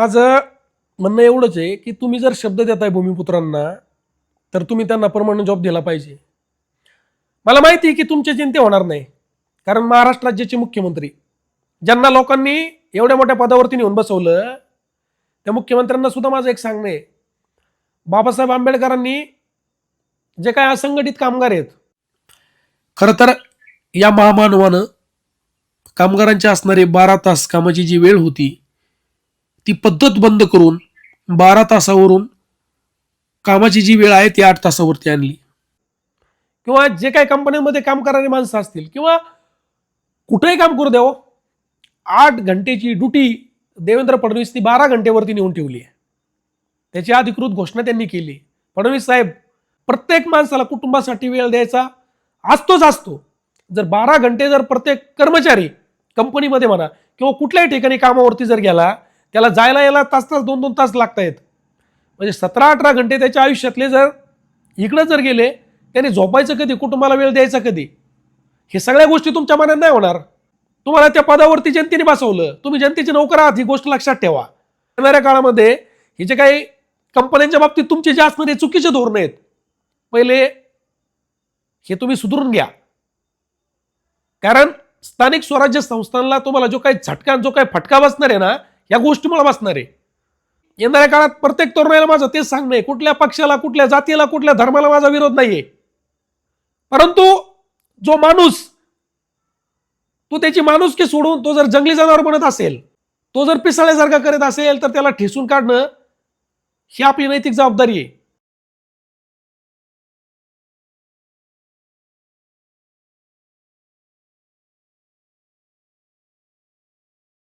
माझं म्हणणं एवढंच आहे की तुम्ही जर शब्द देताय भूमिपुत्रांना तर तुम्ही त्यांना परमनंट जॉब दिला पाहिजे. मला माहिती आहे की तुमचे चिंते होणार नाही कारण महाराष्ट्र राज्याचे मुख्यमंत्री ज्यांना लोकांनी एवढ्या मोठ्या पदावरती नेऊन बसवलं त्या मुख्यमंत्र्यांना सुद्धा माझं एक सांगणं आहे. बाबासाहेब आंबेडकरांनी जे काय असंघटित कामगार आहेत खरं तर या महामानवानं कामगारांच्या असणारी बारा तास कामाची जी वेळ होती ती पद्धत बंद करून बारा तासावरून कामाची जी वेळ आहे ती आठ तासावरती आणली. किंवा जे काही कंपन्यांमध्ये काम करणारी माणसं असतील किंवा कुठेही काम करू द्यावं हो, आठ घंटेची ड्युटी देवेंद्र फडणवीस ती बारा घंटेवरती नेऊन ठेवली आहे. त्याची अधिकृत घोषणा त्यांनी केली. फडणवीस साहेब प्रत्येक माणसाला कुटुंबासाठी वेळ द्यायचा असतोच असतो. जर बारा घंटे जर प्रत्येक कर्मचारी कंपनीमध्ये म्हणा किंवा कुठल्याही ठिकाणी कामावरती जर गेला त्याला जायला यायला तास तास दोन दोन तास लागत आहेत म्हणजे सतरा अठरा घंटे त्याच्या आयुष्यातले जर इकडं जर गेले त्याने झोपायचं कधी? कुटुंबाला वेळ द्यायचा कधी? हे सगळ्या गोष्टी तुमच्या मनात नाही होणार. तुम्हाला त्या पदावरती जनतेने बसवलं. तुम्ही जनतेचे नोकर आहात ही गोष्ट लक्षात ठेवा. येणाऱ्या काळामध्ये हे जे काही कंपन्यांच्या बाबतीत तुमचे जे असणारे चुकीचे धोरण आहेत पहिले हे तुम्ही सुधारून घ्या. कारण स्थानिक स्वराज्य संस्थांना तुम्हाला जो काही झटका जो काही फटका बसणार आहे ना या गोष्टी मला बसणार आहे. येणाऱ्या काळात प्रत्येक तरुणाला माझं तेच सांगणं आहे. कुठल्या पक्षाला कुठल्या जातीला कुठल्या धर्माला माझा विरोध नाहीये. परंतु जो माणूस तो त्याची माणुसकी सोडून तो जर जंगली जनावर बनत असेल तो जर पिसाळ्यासारखा करत असेल तर त्याला ठेसून काढणं ही आपली नैतिक जबाबदारी आहे.